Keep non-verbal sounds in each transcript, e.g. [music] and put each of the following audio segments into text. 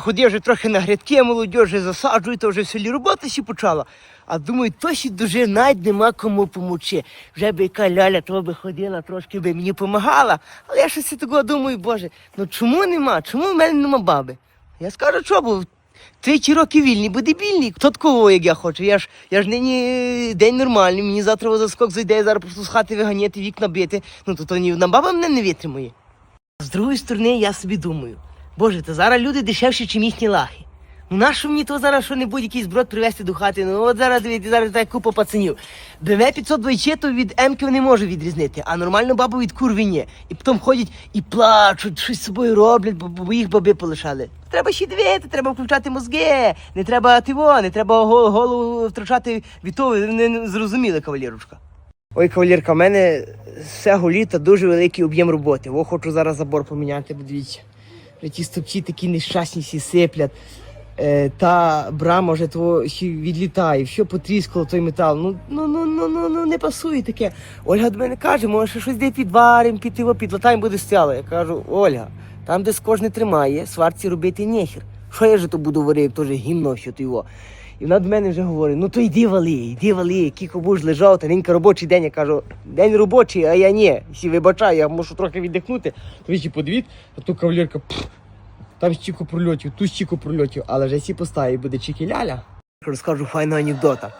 Ходив вже трохи на грядки, молодь вже засаджую, то вже в селі робота ще почала. А думаю, то ще дуже навіть нема кому помочи. Вже би яка ляля, то би ходила, трошки би мені помагала. Але я щось такого думаю, боже, ну чому нема? Чому в мене нема баби? Я скажу, що був. Тричі роки вільні, буде вільний. Хто такого, як я хочу? Я ж, я ж нині день нормальний, мені завтра заскок зайде, я зараз просто з хати виганяти, вікна бити. Ну то, то ні одна баба мене не витримує. З другої сторони, я собі думаю, боже, то зараз люди дешевші, чим їхні лахи. Ну нащо мені то зараз що-небудь якийсь брод привезти до хати? Ну от зараз дивіться, зараз так купа пацанів. БМ 520 від М-ки не може відрізнити, а нормальну бабу від курви ні. І потім ходять і плачуть, щось з собою роблять, бо, бо їх баби полишали. Треба ще дивити, треба включати мозги, не треба тиво, не треба голову втрачати від того, не зрозуміли, кавалерочка. Ой, кавалерка, в мене з цього літа дуже великий об'єм роботи. О, хочу зараз забор поміняти, дивіться. Вже ті стопці такі нещасні всі сиплять. Е, та брама вже того відлітає, що потріскало той метал. Ну, ну, ну, ну, ну, ну не пасує таке. Ольга до мене каже, може щось де підваримо, під його підлатаємо, буде стяло. Я кажу, Ольга, там, де скож тримає, сварці робити нехер. Що я же то буду варити, теж гімно, що ти його. І вона до мене вже говорить: ну то йди вали, йди вали, кіко будеш лежав, та робочий день. Я кажу, день робочий, а я ні. Всі вибачаю, я можу трохи віддихнути. Ви подивіть, а то кавалерка, там стільки прольотів, тут стільки прольотів, але вже всі поставі буде чики-ляля. Розкажу файну анекдота.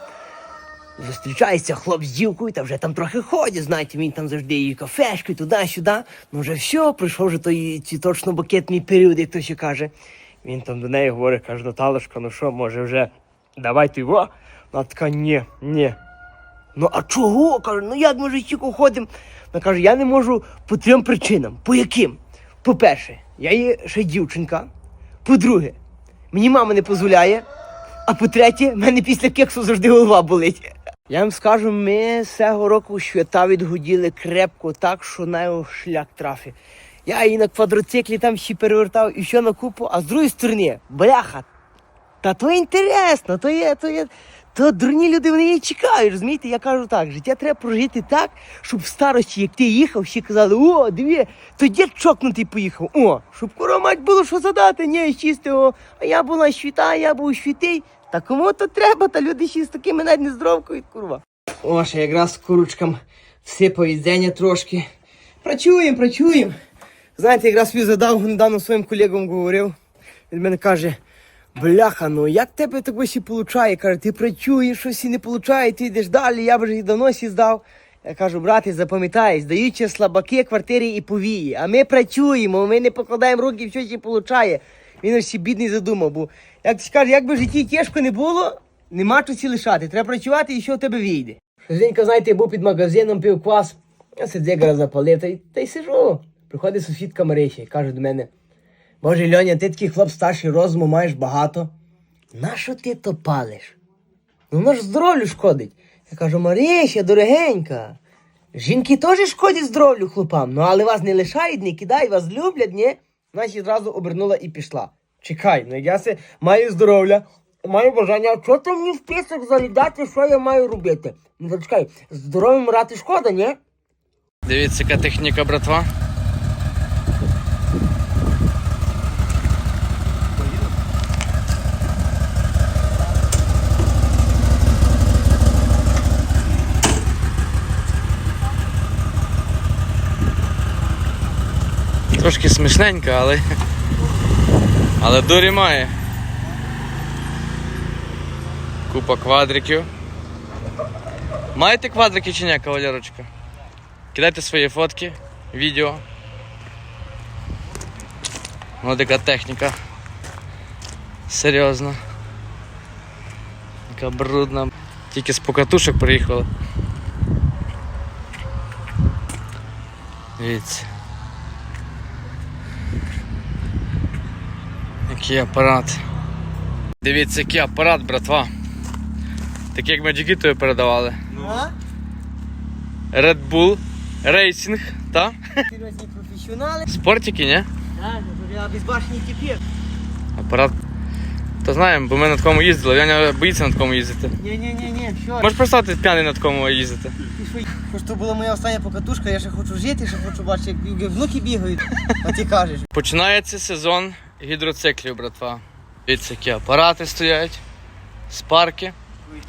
Зустрічається хлоп з дівкою, та вже там трохи ходять, знаєте, він там завжди і кафешки, туди-сюди. Ну вже все, прийшов вже той цвіточно букетний період, як то ще каже. Він там до неї говорить, каже, Наталочка, ну що, може вже давайте його? Вона така, ні, ні. Ну а чого? Каже, ну як ми вже тільки ходимо? Вона каже, я не можу по трьом причинам. По яким? По-перше, я є ще дівчинка. По-друге, мені мама не дозволяє. А по-третє, в мене після кексу завжди голова болить. Я вам скажу, ми цього року свята відгуділи крепко так, що на його шлях трафив. Я її на квадроциклі там ще перевертав і що на купу, а з другої сторони, бляха, та то інтересно, то є, то є. То дурні люди вони її чекають, розумієте? Я кажу так, життя треба прожити так, щоб в старості, як ти їхав, всі казали, о, диві, то дід чокнутий поїхав. О, щоб кура було що задати, ні, чистого, а я була щита, я був щитий. Та кому то треба, та люди ще з такими навіть не здоровкають, курва. О, ще якраз курочкам всипав їдзення трошки. Працюємо, працюємо. Знаєте, якраз він задав недавно своїм колегам говорив. Він мене каже. Бляха, ну як тебе так ось і получає? Каже, ти працюєш, щось і не получає, ти йдеш далі, я вже і давно здав. Я кажу, брате, запам'ятай, здаються слабаки квартири і повії. А ми працюємо, ми не покладаємо руки, все ще получає. Він ось ще бідний задумав, бо як ти каже, як би в житті тяжко не було, нема чого лишати. Треба працювати і що в тебе вийде. Женька, знаєте, був під магазином, пив квас, я сидзегара запалив, та й, та й сижу. Приходить сусідка Марися і каже до мене. Боже, Льоня, ти такий хлоп старший, розуму маєш багато. Нащо ти то палиш? Ну воно ж здоров'ю шкодить. Я кажу, Маріся, дорогенька, жінки теж шкодять здоров'ю хлопам, ну але вас не лишають, не кидають, вас люблять, ні? Ще зразу обернула і пішла. Чекай, ну я се маю здоров'я, маю бажання, а чого ти мені в список залідати, що я маю робити? Ну то чекай, здоров'ям рати шкода, ні? Дивіться, яка техніка, братва. Трошки смішненька, але. Але дурі має. Купа квадриків. Маєте квадрики чи ні, кавалерочка? Кидайте свої фотки, відео. Ось така техніка. Серйозно. Така брудна. Тільки з покатушок приїхали. Дивіться. Який апарат. Дивіться, який апарат, братва. Такий як ми Джигітою передавали. А? Red Bull Racing, та? Серйозні професіонали. Спортики, ні? Так, я безбашені тепер. Апарат. То знаємо, бо ми на такому їздили, Яня боїться на такому їздити. Ні-ні-ні, що? Можеш представити п'яний на такому їздити? Ти Хоч то була моя остання покатушка, я ще хочу жити, ще хочу бачити, як внуки бігають, а ти кажеш. Починається сезон гідроциклів, братва. Дивіться, які апарати стоять, спарки.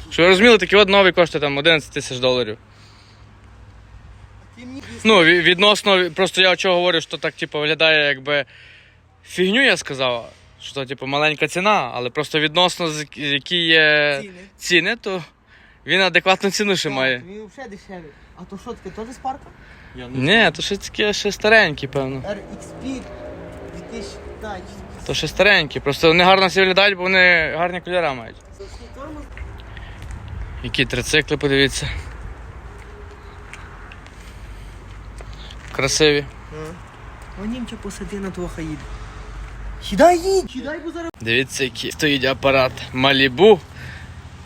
Що ви розуміли, такі от нові коштує там 11 тисяч доларів. Ну, відносно, просто я чого говорю, що так типу, виглядає якби фігню, я сказав, що то, типу, маленька ціна, але просто відносно з які є ціни. ціни, то він адекватну ціну ще має. Він взагалі дешевий. А то що таке, теж спарка? Ні, то ще таке ще старенькі, певно. RXP 2015. То ще старенькі. Просто вони гарно всі виглядають, бо вони гарні кольори мають. Які трицикли, подивіться. Красиві. О, німче посади на того хаїду. Сідай їдь, сідай, бо зараз. Дивіться, який стоїть апарат. Малібу.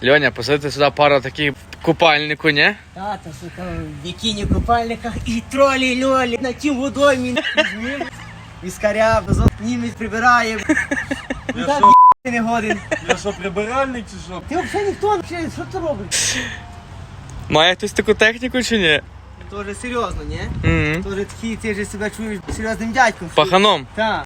Льоня, посадити сюди пару таких в купальнику, ні? Тата, сука, в бікіні купальниках і тролі льолі на тім водоймі. [laughs] Віскаря, німець прибирає. Так, ти не годин. Я що, прибиральник чи що? Ти взагалі ніхто, взагалі, що ти робиш? Має хтось таку техніку чи ні? Тоже серйозно, ні? Угу. Тоже такий, ти ж себе чуєш серйозним дядьком. Паханом. Так.